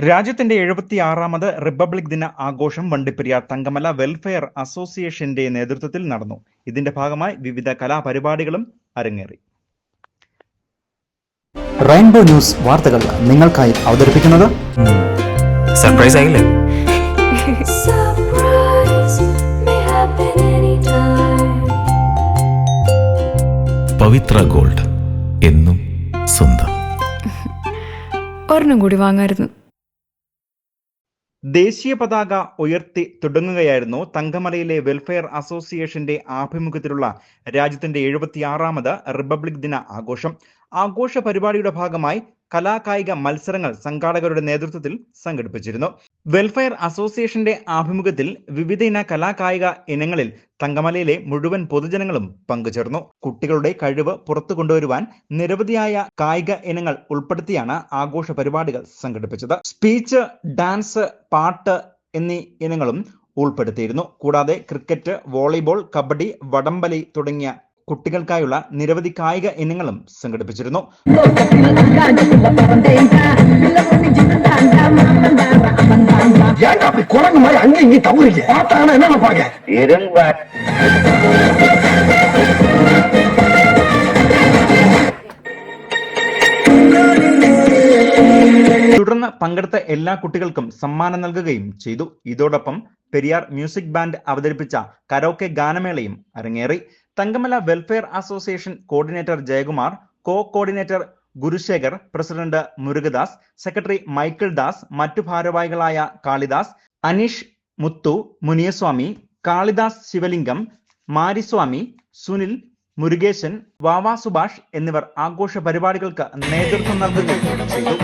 രാജ്യത്തിന്റെ എഴുപത്തി ആറാമത് റിപ്പബ്ലിക് ദിന ആഘോഷം വണ്ടിപ്പെരിയാർ തങ്കമല വെൽഫെയർ അസോസിയേഷന്റെ നേതൃത്വത്തിൽ നടന്നു. ഇതിന്റെ ഭാഗമായി വിവിധ കലാപരിപാടികളും അരങ്ങേറി. റെയിൻബോ ന്യൂസ് വാർത്തകൾ നിങ്ങൾക്കായി അവതരിപ്പിക്കുന്നത് സർപ്രൈസ് ആയില്ലേ. പവിത്ര ഗോൾഡ് എന്നും സ്വന്തം. ഒരെണ്ണം കൂടി വാങ്ങായിരുന്നു. ദേശീയ പതാക ഉയർത്തി തുടങ്ങുകയായിരുന്നു തങ്കമലയിലെ വെൽഫെയർ അസോസിയേഷന്റെ ആഭിമുഖ്യത്തിലുള്ള രാജ്യത്തിന്റെ എഴുപത്തിയാറാമത് റിപ്പബ്ലിക് ദിന ആഘോഷം. ആഘോഷ പരിപാടിയുടെ ഭാഗമായി കലാകായിക മത്സരങ്ങൾ സംഘാടകരുടെ നേതൃത്വത്തിൽ സംഘടിപ്പിച്ചിരുന്നു. വെൽഫെയർ അസോസിയേഷന്റെ ആഭിമുഖ്യത്തിൽ വിവിധയിന കലാകായിക ഇനങ്ങളിൽ തങ്കമലയിലെ മുഴുവൻ പൊതുജനങ്ങളും പങ്കുചേർന്നു. കുട്ടികളുടെ കഴിവ് പുറത്തു കൊണ്ടുവരുവാൻ നിരവധിയായ കായിക ഇനങ്ങൾ ഉൾപ്പെടുത്തിയാണ് ആഘോഷ പരിപാടികൾ സംഘടിപ്പിച്ചത്. സ്പീച്ച് ഡാൻസ് പാട്ട് എന്നീ ഇനങ്ങളും ഉൾപ്പെടുത്തിയിരുന്നു. കൂടാതെ ക്രിക്കറ്റ് വോളിബോൾ കബഡി വടംവലി തുടങ്ങിയ കുട്ടികൾക്കായുള്ള നിരവധി കായിക ഇനങ്ങളും സംഘടിപ്പിച്ചിരുന്നു. ஏன்டா அப்படி குரங்கு மாதிரி அங்க இங்க தவறீங்க பார்த்தாங்கன்னா என்ன நினைப்பாங்க തുടർന്ന് പങ്കെടുത്ത എല്ലാ കുട്ടികൾക്കും സമ്മാനം നൽകുകയും ചെയ്തു ഇതോടൊപ്പം പെരിയാർ മ്യൂസിക് ബാൻഡ് അവതരിപ്പിച്ച കരോക്കെ ഗാനമേളയും അരങ്ങേറി Thankamala welfare association coordinator Jayakumar co coordinator Gurusekhar president Murukadas secretary Michael Das മറ്റു ഭാരവാഹികളായ കാളിദാസ് അനീഷ് മുത്തു മുനിയസ്വാമി കാളിദാസ് ശിവലിംഗം മാരിസ്വാമി സുനിൽ മുരുകേശൻ വാവാ സുഭാഷ് എന്നിവർ ആഘോഷ പരിപാടികൾക്ക് നേതൃത്വം നൽകുകയും ചെയ്തു